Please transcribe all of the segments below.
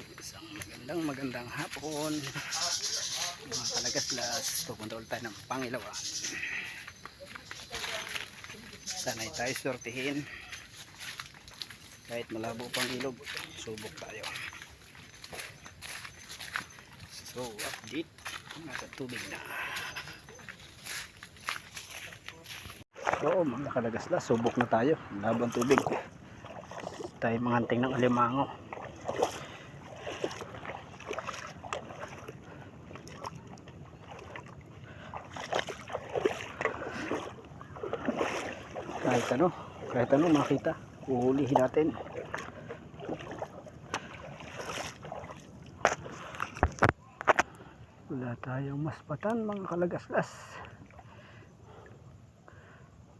Isang magandang magandang hapon. Mga kalagaslas, pupunta ulit tayo ng Pangilawan. Sanay tayo sortihin. Kahit malabo pang ilog, subok tayo. So, update. Nasa tubig na. Oo, mga kalagaslas, subok na tayo. Labang tubig. Tayo manganting ng alimango. Kahit ano kahit ano makita. Uhulihin natin. Wala tayong maspatan mga kalagaslas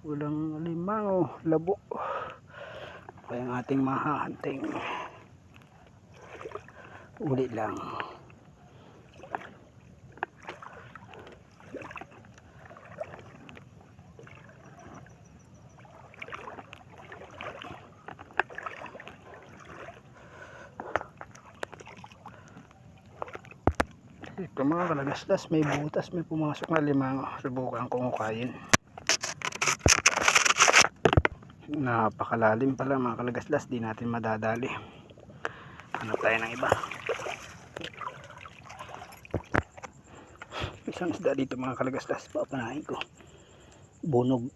walang limango labo. Kaya ang ating mahahanting. Uli lang Ito mga kalagaslas, may butas, may pumasok na limang subukan kong ukayin. Napakalalim pala mga kalagaslas, di natin madadali. Ano tayo ng iba? Isang isda dito mga kalagaslas, papanahin ko. Bunog.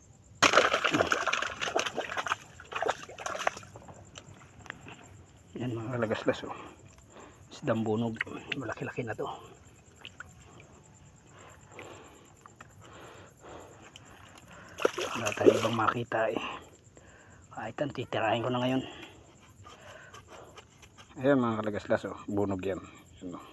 Yan mga kalagaslas oh. Isdang bunog, malaki-laki na to. Wala tayo ibang makita eh. Kahit ang titirahin ko na ngayon. Ayan mga kalagaslas oh. Bunog yan. Yan, oh.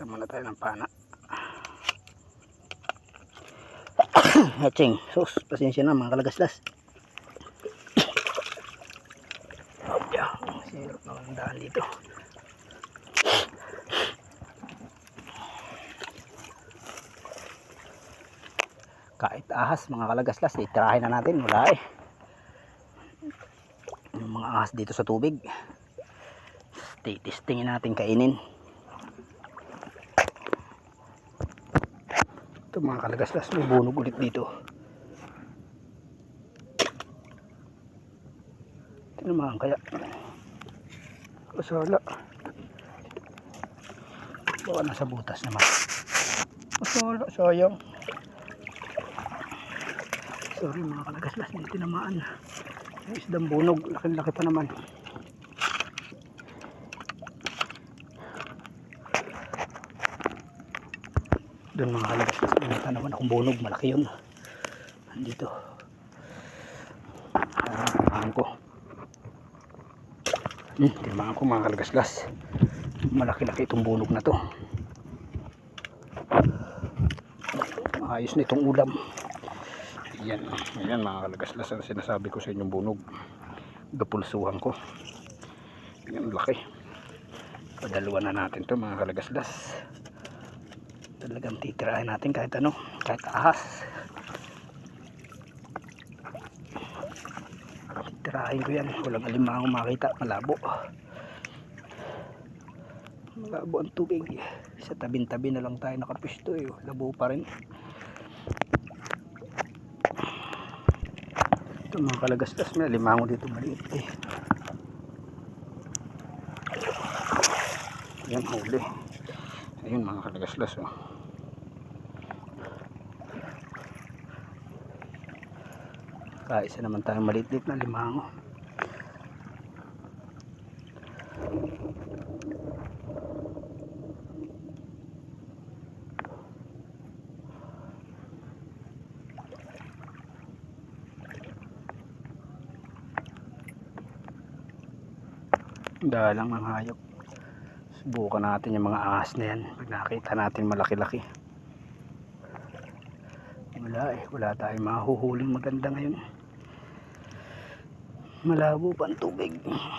kasama na tayo ng pana. Haching, sus, pasensya na mga kalagaslas Yeah, sirap na ang daan dito. Kahit ahas, mga kalagaslas, itirahin na natin. Wala eh. Yung mga ahas dito sa tubig. Titistingin natin kainin. Ito mga kalagaslas, may bunog ulit dito. Tinamaan kaya. Kasala. Baka nasa butas naman. Kasala, sayang. Sorry mga kalagaslas, hindi tinamaan. Yung isdang bunog, laki-laki pa naman. Doon mga kalagaslas, may naman akong bunog, malaki yun. Andito. Ah, ko. Hmm, timaan ko mga kalagasgas. Malaki-laki itong bunog na to. Ayos na itong ulam. Yan, yan mga kalagasgas ang sinasabi ko sa inyong bunog. Gapulsuhan ko. Yan, laki. Padaluan na natin to mga kalagasgas. Talagang titirahin natin kahit ano, kahit ahas. tirahin ko yan walang alimango makita malabo malabo ang tubig sa tabing tabi na lang tayo nakapisto eh labo pa rin ito mga kalagasgas may alimango dito maliit eh. Yan huli. Ayun mga kalagasgas oh. Kaisa naman tayo maliit na limango dalang ng hayop. Subukan natin yung mga ahas na yan pag nakita natin malaki-laki. Wala eh. Wala tayong mahuhuling maganda ngayon. Malabo pa ang tubig.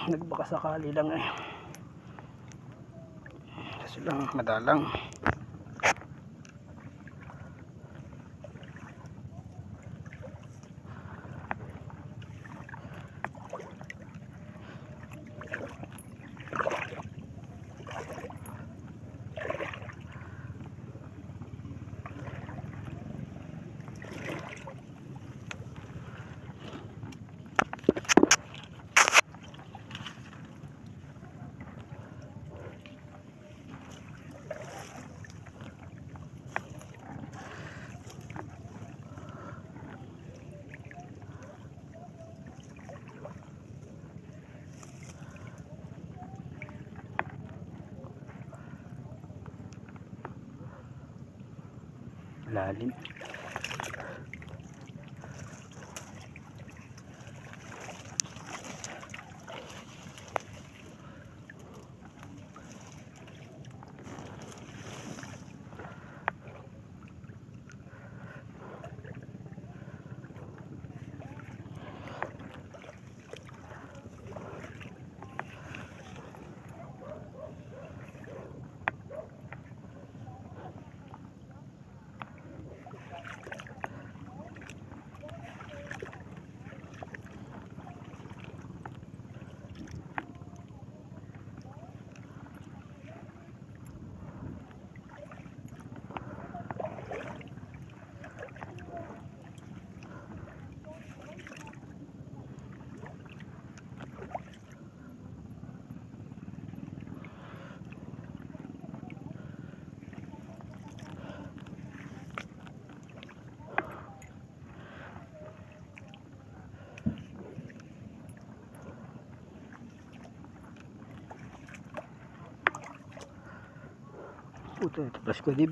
Nagbaka sakali lang eh. Kasi lang madalang lalim ito plus ko dib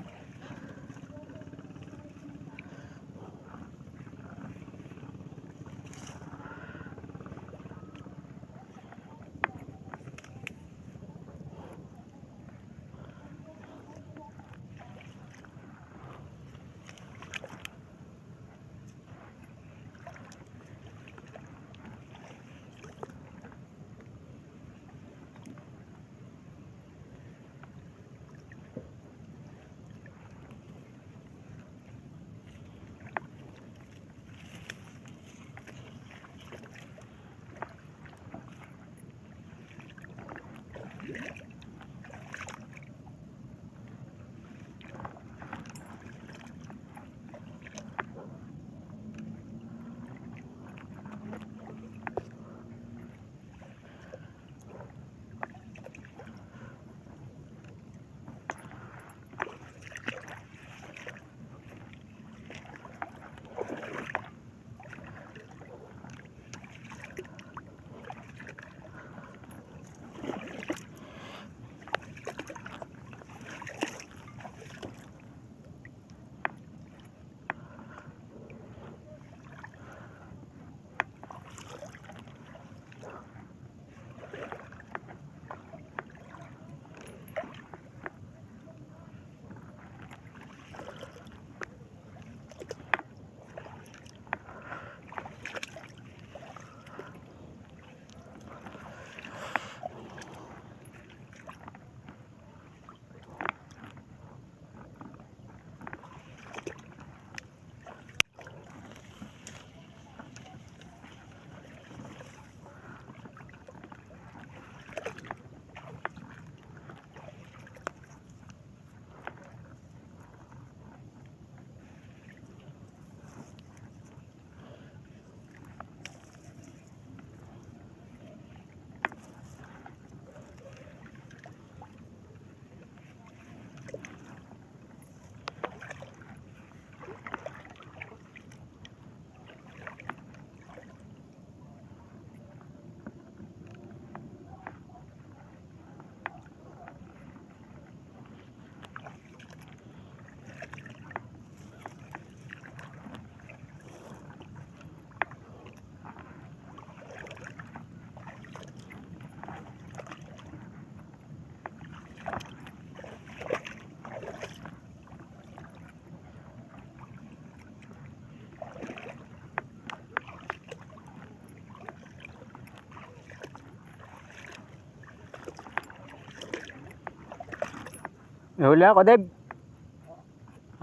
May huli ako, Deb.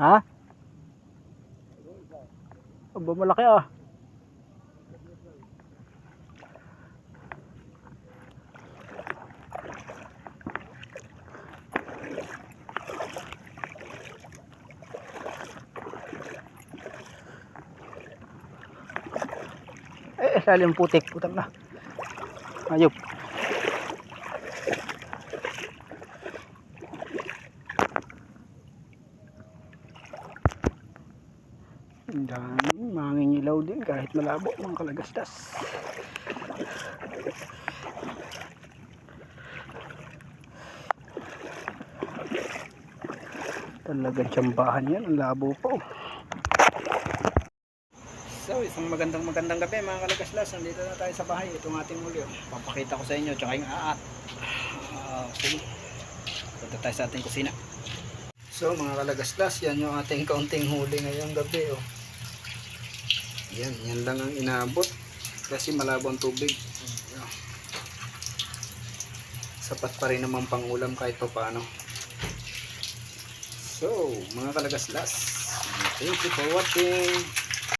Ha? Aba, malaki ah. Eh, salim putik, putang na. Ayop. Kahit malabo mga kalagastas. Talagang tsambahan yan. Ang labo po. So, isang magandang magandang gabi mga kalagaslas. Nandito na tayo sa bahay. Itong ating huli. oh. Papakita ko sa inyo. Tsaka yung aat. Sige. Punta tayo sa ating kusina. So, mga kalagaslas. Yan yung ating kaunting huli ngayong gabi. Oh. Yan. Yan lang ang inabot. Kasi malabo ang tubig. Sapat pa rin naman pang ulam kahit pa paano. So, mga kalagaslas. Thank you for watching.